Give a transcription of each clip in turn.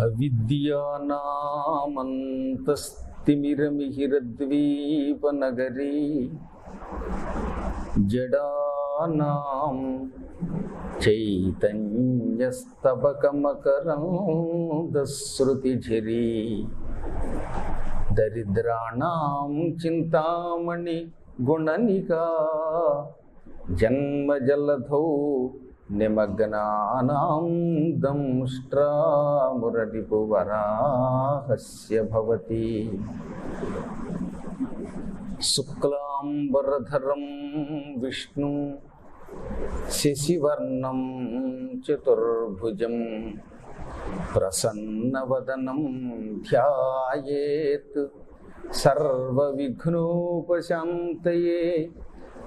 అవిద్యానామంతస్తిమిరమిహిరద్వీపనగరీ జడానాం చైతన్యస్తబకమకరందశ్రుతిఝరీ దరిద్రాణం చింతామణి గుణనికా జన్మజలధౌ నిమగ్నానాం దంష్ట్రామురరిపువరాహస్య భవతి శుక్లాంబరధరం విష్ణు శశివర్ణం చతుర్భుజం ప్రసన్నవదనం ధ్యాయేత్. సర్వవిఘ్నోపశాంతయే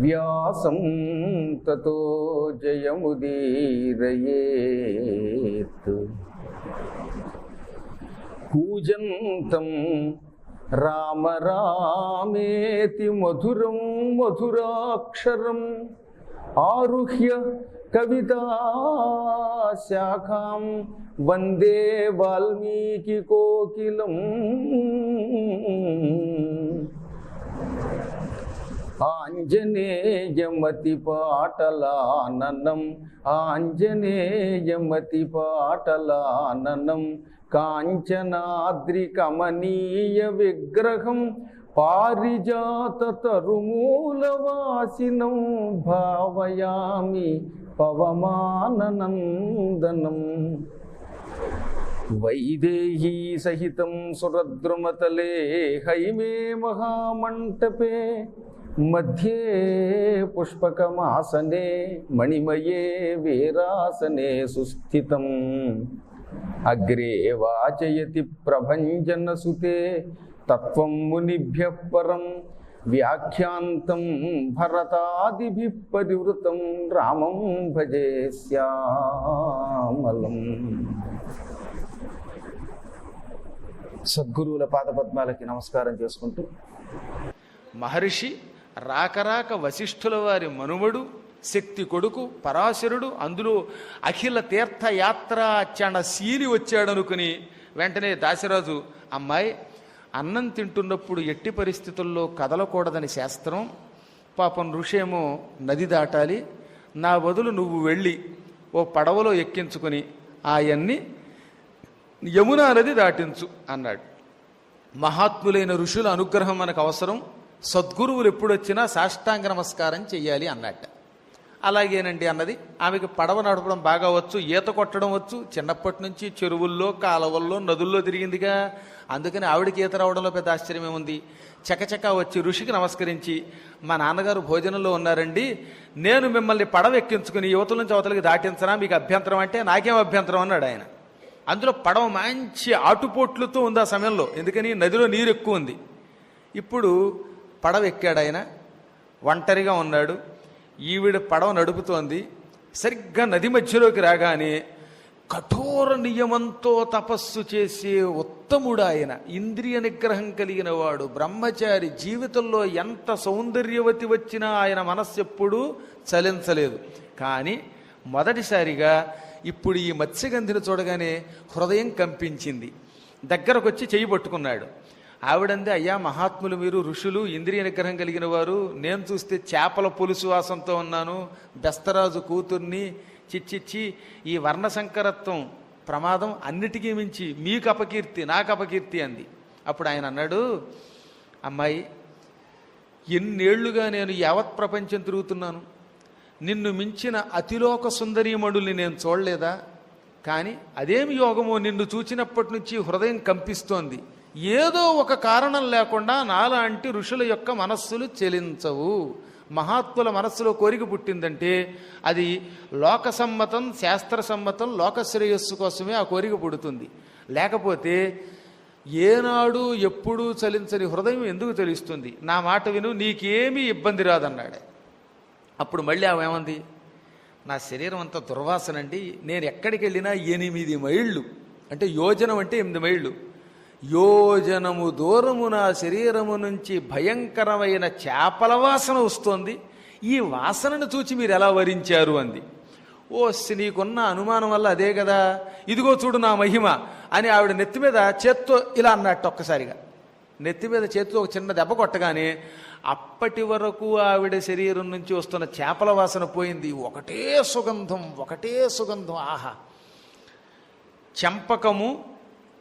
వ్యాసం తతో జయముదీరయేత్ కూజంతం రామ రామేతి మధురం మధురాక్షరం ఆరుహ్య కవితాశాఖాం వందే వాల్మీకి కోకిలం. ఆంజనేయమతిపాటలాననం ఆంజనేయమతిపాటలాననం కాంచనాద్రికమనీయ విగ్రహం పారిజాత పారిజాతరుమూలవాసినం భావయామి పవమాననందనం. వైదేహీ సహితం సురద్రుమతలే హైమే మహామంటపే. మధ్యే పుష్పకమాసనే మణిమయే వీరాసనే సుస్థితం. అగ్రే వాచయతి ప్రభంజనసుతే తత్వం మునిభ్య పరం వ్యాఖ్యాంతం భరతాదిభిः పరివృతం రామం భజే శ్యామలం. సద్గురువుల పాదపద్మాలకి నమస్కారం చేసుకుంటూ. మహర్షి రాకరాక వశిష్ఠుల వారి మనుమడు శక్తి కొడుకు పరాశరుడు అందులో అఖిల తీర్థయాత్రాచణ శీలి వచ్చాడనుకుని వెంటనే దాశరాజు అమ్మాయి అన్నం తింటున్నప్పుడు ఎట్టి పరిస్థితుల్లో కదలకూడదని శాస్త్రం. పాపం ఋషేమో నది దాటాలి. నా బదులు నువ్వు వెళ్ళి ఓ పడవలో ఎక్కించుకొని ఆయన్ని యమునా నది దాటించు అన్నాడు. మహాత్ములైన ఋషుల అనుగ్రహం మనకు అవసరం. సద్గురువులు ఎప్పుడొచ్చినా సాష్టాంగ నమస్కారం చెయ్యాలి అన్నట్ట. అలాగేనండి అన్నది. ఆమెకి పడవ నడపడం బాగా వచ్చు ఈత కొట్టడం వచ్చు. చిన్నప్పటి నుంచి చెరువుల్లో కాలవల్లో నదుల్లో తిరిగిందిగా. అందుకని ఆవిడకి ఈత రావడంలో పెద్ద ఆశ్చర్యం ఏముంది చకచక వచ్చి ఋషికి నమస్కరించి మా నాన్నగారు భోజనంలో ఉన్నారండి. నేను మిమ్మల్ని పడవ ఎక్కించుకుని యువతల నుంచి అవతలకి దాటించరా మీకు అభ్యంతరం అంటే నాకేం అభ్యంతరం? అన్నాడు ఆయన. అందులో పడవ మంచి ఆటుపోట్లతో ఉంది ఆ సమయంలో. ఎందుకని? నదిలో నీరు ఎక్కువ ఉంది. ఇప్పుడు పడవ ఎక్కాడు ఆయన ఒంటరిగా ఉన్నాడు. ఈవిడ పడవ నడుపుతోంది. సరిగ్గా నది మధ్యలోకి రాగానే కఠోర నియమంతో తపస్సు చేసే ఉత్తముడు ఆయన ఇంద్రియ నిగ్రహం కలిగిన వాడు బ్రహ్మచారి జీవితంలో ఎంత సౌందర్యవతి వచ్చినా ఆయన మనస్సు ఎప్పుడూ చలించలేదు. కానీ మొదటిసారిగా ఇప్పుడు ఈ మత్స్యగంధిని చూడగానే హృదయం కంపించింది. దగ్గరకు వచ్చి పట్టుకున్నాడు. ఆవిడంది అయ్యా మహాత్ములు మీరు ఋషులు ఇంద్రియ నిగ్రహం కలిగిన వారు. నేను చూస్తే చేపల పులుసు వాసంతో ఉన్నాను. బెస్తరాజు కూతుర్ని చిచ్చిచ్చి ఈ వర్ణ సంకరత్వం ప్రమాదం అన్నిటికీ మించి మీకు అపకీర్తి నాకు అపకీర్తి అంది. అప్పుడు ఆయన అన్నాడు అమ్మాయి ఎన్నేళ్ళుగా నేను యావత్ ప్రపంచం తిరుగుతున్నాను. నిన్ను మించిన అతిలోక సుందరీమణుల్ని నేను చూడలేదా? కానీ అదేమి యోగమో నిన్ను చూచినప్పటి నుంచి హృదయం కంపిస్తోంది. ఏదో ఒక కారణం లేకుండా నాలాంటి ఋషుల యొక్క మనస్సులు చెలించవు. మహాత్ముల మనస్సులో కోరిక పుట్టిందంటే అది లోక సమ్మతం శాస్త్ర సమ్మతం లోక శ్రేయస్సు కోసమే ఆ కోరిక పుడుతుంది. లేకపోతే ఏనాడు ఎప్పుడూ చలించని హృదయం ఎందుకు తెలుస్తుంది? నా మాట విను నీకేమీ ఇబ్బంది రాదన్నాడు. అప్పుడు మళ్ళీ ఆమె ఏమంది? నా శరీరం అంతా దుర్వాసనండి నేను ఎక్కడికి వెళ్ళినా ఎనిమిది మైళ్ళు అంటే యోజనం అంటే ఎనిమిది మైళ్ళు. యోజనము దూరము నా శరీరము నుంచి భయంకరమైన చేపల వాసన వస్తోంది. ఈ వాసనను చూచి మీరు ఎలా వరించారు అంది. ఓ నీకున్న అనుమానం వల్ల అదే కదా. ఇదిగో చూడు నా మహిమ అని ఆవిడ నెత్తి మీద చేత్తో ఇలా అన్నట్టు ఒక్కసారిగా. నెత్తి మీద చేతితో ఒక చిన్న దెబ్బ కొట్టగానే అప్పటి వరకు ఆవిడ శరీరం నుంచి వస్తున్న చేపల వాసన పోయింది. ఒకటే సుగంధం ఒకటే సుగంధం. ఆహా! చెంపకము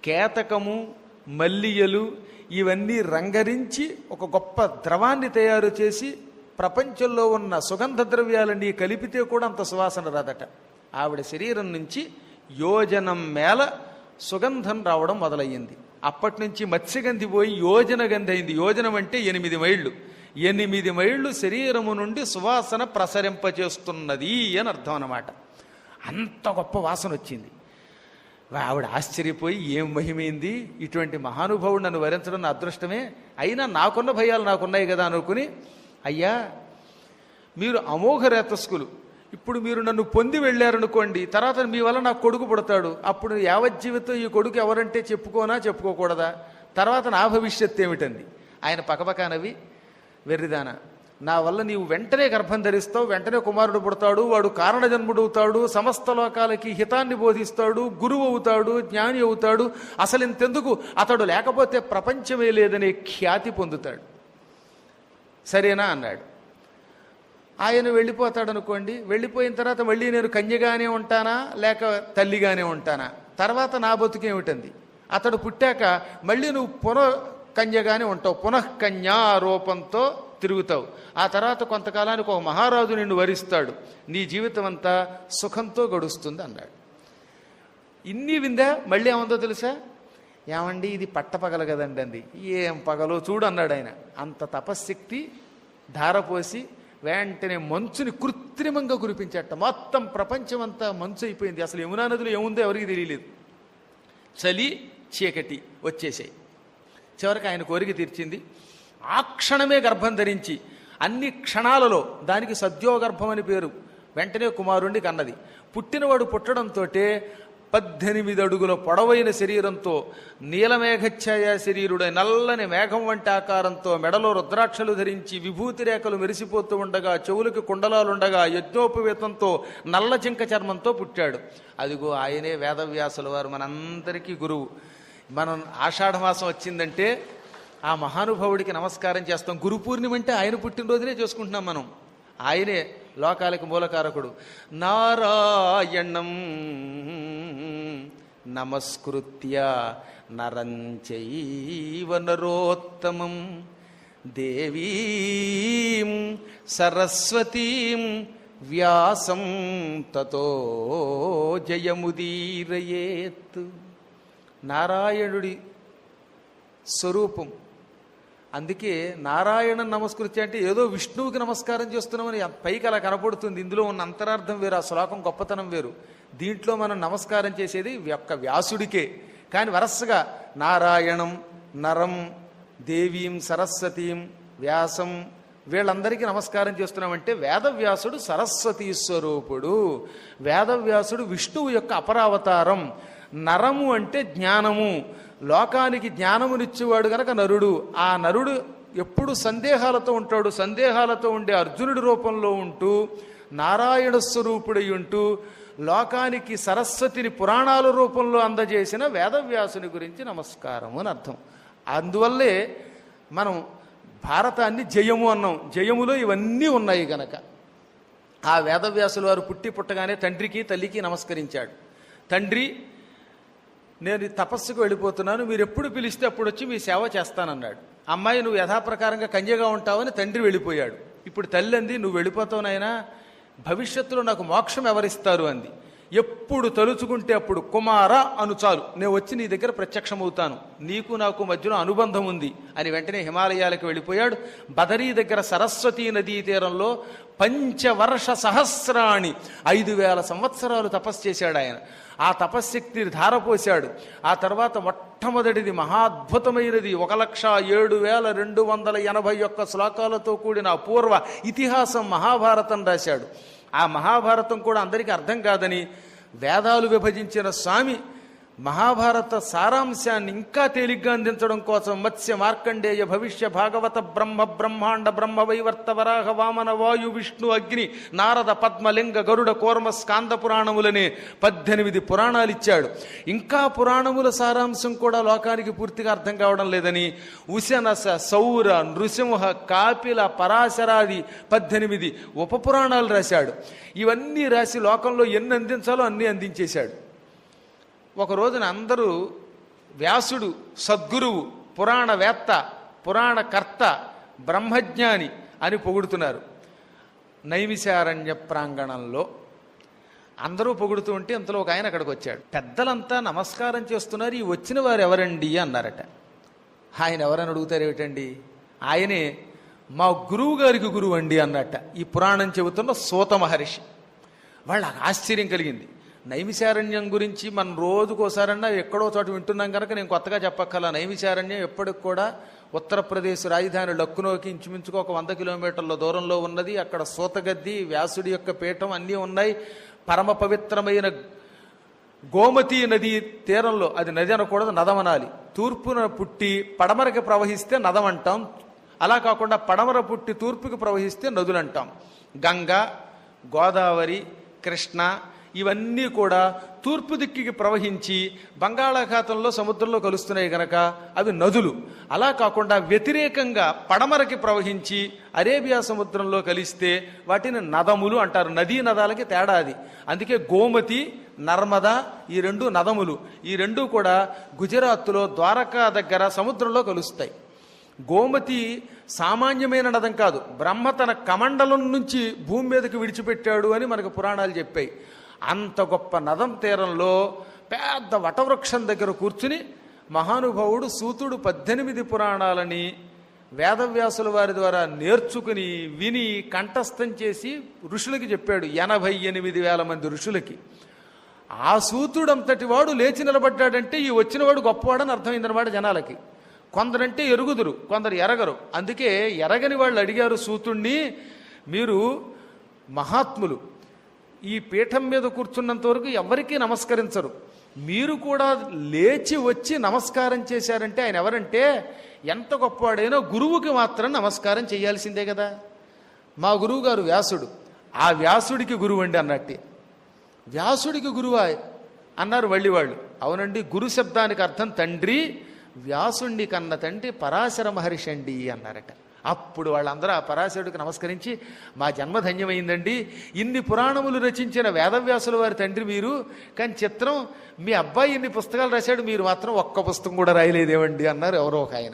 కేతకము మల్లియలు ఇవన్నీ రంగరించి ఒక గొప్ప ద్రవాన్ని తయారు చేసి ప్రపంచంలో ఉన్న సుగంధ ద్రవ్యాలన్నీ కలిపితే కూడా అంత సువాసన రాదట. ఆవిడ శరీరం నుంచి యోజనం మేల సుగంధం రావడం మొదలయ్యింది. అప్పటి నుంచి మత్స్యగంధి పోయి యోజన గంధి అయింది. యోజనం అంటే ఎనిమిది మైళ్ళు. ఎనిమిది మైళ్ళు శరీరము నుండి సువాసన ప్రసరింపచేస్తున్నది అని అర్థం అన్నమాట. అంత గొప్ప వాసన వచ్చింది. ఆవిడ ఆశ్చర్యపోయి ఏం మహిమైంది? ఇటువంటి మహానుభావుడు నన్ను వరించడం నా అదృష్టమే. అయినా నాకున్న భయాలు నాకున్నాయి కదా అనుకుని అయ్యా మీరు అమోఘ రేతస్కులు. ఇప్పుడు మీరు నన్ను పొంది వెళ్ళారనుకోండి తర్వాత మీ వల్ల నాకు కొడుకు పుడతాడు. అప్పుడు యావజ్జీవితం ఈ కొడుకు ఎవరంటే చెప్పుకోనా చెప్పుకోకూడదా? తర్వాత నా భవిష్యత్ ఏమిటంది ఆయన పకపకానవి వెర్రిదాన నా వల్ల నీవు వెంటనే గర్భం ధరిస్తావు వెంటనే కుమారుడు పుడతాడు వాడు కారణజన్ముడవుతాడు సమస్త లోకాలకి హితాన్ని బోధిస్తాడు గురువు అవుతాడు జ్ఞాని అవుతాడు. అసలు ఇంతెందుకు అతడు లేకపోతే ప్రపంచమే లేదనే ఖ్యాతి పొందుతాడు. సరేనా? అన్నాడు. ఆయన వెళ్ళిపోతాడు అనుకోండి వెళ్ళిపోయిన తర్వాత మళ్ళీ నేను కన్యగానే ఉంటానా లేక తల్లిగానే ఉంటానా? తర్వాత నా బతుకేమిటంది? అతడు పుట్టాక మళ్ళీ నువ్వు పునః కన్యగానే ఉంటావు పునఃకన్యా రూపంతో తిరుగుతావు. ఆ తర్వాత కొంతకాలానికి ఒక మహారాజు నిన్ను వరిస్తాడు. నీ జీవితం అంతా సుఖంతో గడుస్తుంది అన్నాడు. ఇన్ని విందా? మళ్ళీ ఏముందో తెలుసా? ఏమండి ఇది పట్టపగల కదండి అంది. ఏం పగలో చూడు అన్నాడు ఆయన. అంత తపశ్శక్తి ధారపోసి వెంటనే మంచుని కృత్రిమంగా కురిపించట. మొత్తం ప్రపంచం అంతా మంచు అయిపోయింది. అసలు యమునా నదిలో ఏముందో ఎవరికి తెలియలేదు. చలి చీకటి వచ్చేసాయి. చివరికి ఆయన కోరిక తీర్చింది. ఆ క్షణమే గర్భం ధరించి అన్ని క్షణాలలో దానికి సద్యోగర్భం అని పేరు. వెంటనే కుమారుణ్ణి కన్నది. పుట్టినవాడు పుట్టడంతో పద్దెనిమిది అడుగుల పొడవైన శరీరంతో నీలమేఘఛాయ శరీరుడై నల్లని మేఘం వంటి ఆకారంతో మెడలో రుద్రాక్షలు ధరించి విభూతి రేఖలు మెరిసిపోతూ ఉండగా చెవులకి కుండలాలుండగా యజ్ఞోపవేతంతో నల్ల జింక చర్మంతో పుట్టాడు. అదిగో ఆయనే వేదవ్యాసుల వారు మనందరికీ గురువు. మనం ఆషాఢమాసం వచ్చిందంటే ఆ మహానుభావుడికి నమస్కారం చేస్తాం. గురు పూర్ణిమ అంటే ఆయన పుట్టినరోజునే చేసుకుంటున్నాం మనం. ఆయనే లోకాలకు మూలకారకుడు. నారాయణం నమస్కృత్య నరంచైవ నరోత్తమం. దేవీం సరస్వతీం వ్యాసం తతో జయముదీరయేత్. నారాయణుడి స్వరూపం అందుకే నారాయణ నమస్కృతి అంటే ఏదో విష్ణువుకి నమస్కారం చేస్తున్నామని పైకి అలా కనపడుతుంది. ఇందులో ఉన్న అంతరార్థం వేరు ఆ శ్లోకం గొప్పతనం వేరు. దీంట్లో మనం నమస్కారం చేసేది యొక్క వ్యాసుడికే. కానీ వరసగా నారాయణం నరం దేవీం సరస్వతీం వ్యాసం వీళ్ళందరికీ నమస్కారం చేస్తున్నామంటే వేదవ్యాసుడు సరస్వతీ స్వరూపుడు. వేదవ్యాసుడు విష్ణువు యొక్క అపరావతారం. నరము అంటే జ్ఞానము. లోకానికి జ్ఞానమునిచ్చేవాడు గనక నరుడు. ఆ నరుడు ఎప్పుడు సందేహాలతో ఉంటాడు. సందేహాలతో ఉండే అర్జునుడి రూపంలో ఉంటూ నారాయణ స్వరూపుడై ఉంటూ లోకానికి సరస్వతిని పురాణాల రూపంలో అందజేసిన వేదవ్యాసుని గురించి నమస్కారము అని అర్థం. అందువల్లే మనం భారతాన్ని జయము అన్నాం. జయములో ఇవన్నీ ఉన్నాయి గనక. ఆ వేదవ్యాసుల వారు పుట్టి పుట్టగానే తండ్రికి తల్లికి నమస్కరించాడు. తండ్రి నేను తపస్సుకు వెళ్ళిపోతున్నాను మీరు ఎప్పుడు పిలిస్తే అప్పుడు వచ్చి మీ సేవ చేస్తానన్నాడు. అమ్మాయి నువ్వు యథాప్రకారంగా కంజగా ఉంటావని తండ్రి వెళ్ళిపోయాడు. ఇప్పుడు తల్లి అంది నువ్వు వెళ్ళిపోతావునైనా భవిష్యత్తులో నాకు మోక్షం ఎవరిస్తారు? అంది. ఎప్పుడు తలుచుకుంటే అప్పుడు కుమార అను చాలు. నేను వచ్చి నీ దగ్గర ప్రత్యక్షమవుతాను. నీకు నాకు మధ్యలో అనుబంధం ఉంది. అని వెంటనే హిమాలయాలకు వెళ్ళిపోయాడు. బదరీ దగ్గర సరస్వతీ నదీ తీరంలో పంచవర్ష సహస్రాణి ఐదు వేల సంవత్సరాలు తపస్సు చేశాడు ఆయన. ఆ తపశ్శక్తిని ధారపోశాడు. ఆ తర్వాత మొట్టమొదటిది మహాద్భుతమైనది. ఒక లక్ష ఏడు వేల రెండు వందల ఎనభై ఒక్క శ్లోకాలతో కూడిన అపూర్వ ఇతిహాసం మహాభారతం రాశాడు. ఆ మహాభారతం కూడా అందరికీ అర్థం కాదని వేదాలు విభజించిన స్వామి మహాభారత సారాంశాన్ని ఇంకా తేలిగ్గా అందించడం కోసం మత్స్య మార్కండేయ భవిష్య భాగవత బ్రహ్మ బ్రహ్మాండ బ్రహ్మ వైవర్త వరాహ వామన వాయు విష్ణు అగ్ని నారద పద్మలింగ గరుడ కోర్మ స్కాంద పురాణములనే పద్దెనిమిది పురాణాలు ఇచ్చాడు ఇంకా పురాణముల సారాంశం కూడా లోకానికి పూర్తిగా అర్థం కావడం లేదని ఉశనస సౌర నృసింహ కాపిల పరాశరాది పద్దెనిమిది ఉపపురాణాలు రాశాడు. ఇవన్నీ రాసి లోకంలో ఎన్ని అందించాలో అన్నీ అందించేశాడు. ఒక రోజున అందరూ వ్యాసుడు సద్గురువు పురాణవేత్త పురాణకర్త బ్రహ్మజ్ఞాని అని పొగుడుతున్నారు. నైమిశారణ్య ప్రాంగణంలో అందరూ పొగుడుతూ ఉంటే అంతలో ఒక ఆయన అక్కడికి వచ్చాడు. పెద్దలంతా నమస్కారం చేస్తున్నారు ఈ వచ్చిన వారు ఎవరండి అన్నారట. ఆయన ఎవరని అడుగుతారు ఏమిటండి? ఆయనే మా గురువు గారికి గురువు అండి అన్నట్ట ఈ పురాణం చెబుతున్న సూత మహర్షి. వాళ్ళకి ఆశ్చర్యం కలిగింది. నైమిశారణ్యం గురించి మనం రోజుకోసారన్నా ఎక్కడో చోట వింటున్నాం కనుక నేను కొత్తగా చెప్పక్కల నైమిశారణ్యం ఎప్పటికి కూడా ఉత్తరప్రదేశ్ రాజధాని లక్నోకి ఇంచుమించుకు ఒక వంద కిలోమీటర్ల దూరంలో ఉన్నది. అక్కడ సూతగద్ది వ్యాసుడి యొక్క పీఠం అన్నీ ఉన్నాయి. పరమ పవిత్రమైన గోమతి నది తీరంలో అది నది అనకూడదు నదమనాలి. అనాలి తూర్పున పుట్టి పడమరకి ప్రవహిస్తే నదం అంటాం అలా కాకుండా పడమర పుట్టి తూర్పుకి ప్రవహిస్తే నదులు అంటాం గంగ గోదావరి కృష్ణ ఇవన్నీ కూడా తూర్పు దిక్కికి ప్రవహించి బంగాళాఖాతంలో సముద్రంలో కలుస్తున్నాయి గనక అవి నదులు. అలా కాకుండా వ్యతిరేకంగా పడమరకి ప్రవహించి అరేబియా సముద్రంలో కలిస్తే వాటిని నదములు అంటారు. నదీ నదాలకి తేడా అది. అందుకే గోమతి నర్మదా ఈ రెండు నదములు. ఈ రెండు కూడా గుజరాత్లో ద్వారకా దగ్గర సముద్రంలో కలుస్తాయి. గోమతి సామాన్యమైన నదం కాదు. బ్రహ్మ తన కమండలం నుంచి భూమి మీదకి విడిచిపెట్టాడు అని మనకు పురాణాలు చెప్పాయి. అంత గొప్ప నదం తీరంలో పెద్ద వటవృక్షం దగ్గర కూర్చుని మహానుభావుడు సూతుడు పద్దెనిమిది పురాణాలని వేదవ్యాసుల వారి ద్వారా నేర్చుకుని విని కంఠస్థం చేసి ఋషులకి చెప్పాడు ఎనభై ఎనిమిది వేల మంది ఋషులకి. ఆ సూతుడంతటి వాడు లేచి నిలబడ్డాడంటే ఈ వచ్చినవాడు గొప్పవాడని అర్థమైందనమాట జనాలకి. కొందరంటే ఎరుగుదురు కొందరు ఎరగరు. అందుకే ఎరగని వాళ్ళు అడిగారు సూతుణ్ణి మీరు మహాత్ములు ఈ పీఠం మీద కూర్చున్నంత వరకు ఎవరికీ నమస్కరించరు. మీరు కూడా లేచి వచ్చి నమస్కారం చేశారంటే ఆయన ఎవరంటే ఎంత గొప్పవాడైనా గురువుకి మాత్రం నమస్కారం చేయాల్సిందే కదా. మా గురువు గారు వ్యాసుడు. ఆ వ్యాసుడికి గురువు అండి అన్నట్టే. వ్యాసుడికి గురువా అన్నారు వళ్ళి వాళ్ళు అవునండి గురు శబ్దానికి అర్థం తండ్రి వ్యాసుణ్ణి కన్న తండ్రి పరాశర మహర్షి అండి అన్నారట. అప్పుడు వాళ్ళందరూ ఆ పరాశరుడికి నమస్కరించి మా జన్మ ధన్యమైందండి. ఇన్ని పురాణములు రచించిన వేదవ్యాసుల వారి తండ్రి మీరు. కానీ చిత్రం మీ అబ్బాయి ఇన్ని పుస్తకాలు రాశాడు మీరు మాత్రం ఒక్క పుస్తకం కూడా రాయలేదేమండి అన్నారు ఎవరో ఒక ఆయన.